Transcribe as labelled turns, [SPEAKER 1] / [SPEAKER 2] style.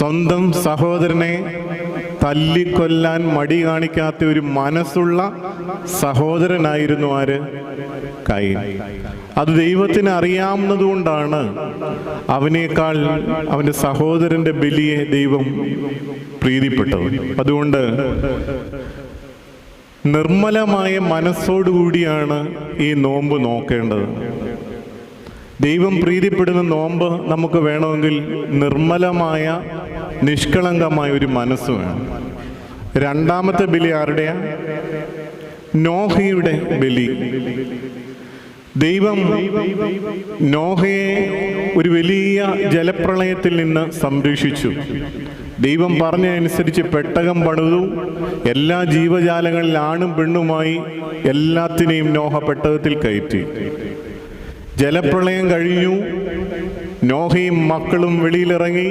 [SPEAKER 1] സ്വന്തം സഹോദരനെ തല്ലിക്കൊല്ലാൻ മടി കാണിക്കാത്ത ഒരു മനസ്സുള്ള സഹോദരനായിരുന്നു ആര്? കൈൻ അത് ദൈവത്തിന് അറിയാവുന്നതുകൊണ്ടാണ് അവനേക്കാൾ അവന്റെ സഹോദരന്റെ ബലിയെ ദൈവം പ്രീതിപ്പെട്ടത്. അതുകൊണ്ട് നിർമ്മലമായ മനസ്സോടുകൂടിയാണ് ഈ നോമ്പ് നോക്കേണ്ടത്. ദൈവം പ്രീതിപ്പെടുന്ന നോമ്പ് നമുക്ക് വേണമെങ്കിൽ നിർമ്മലമായ നിഷ്കളങ്കമായ ഒരു മനസ്സ് വേണം. രണ്ടാമത്തെ ബലി ആരുടെയാ? നോഹയുടെ ബലി. ദൈവം നോഹയെ ഒരു വലിയ ജലപ്രളയത്തിൽ നിന്ന് സംരക്ഷിച്ചു. ദൈവം പറഞ്ഞതനുസരിച്ച് പെട്ടകം പണിതു. എല്ലാ ജീവജാലങ്ങളിൽ ആണും പെണ്ണുമായി എല്ലാത്തിനെയും നോഹ പെട്ടകത്തിൽ കയറ്റി. ജലപ്രളയം കഴിഞ്ഞു. നോഹയും മക്കളും വെളിയിലിറങ്ങി.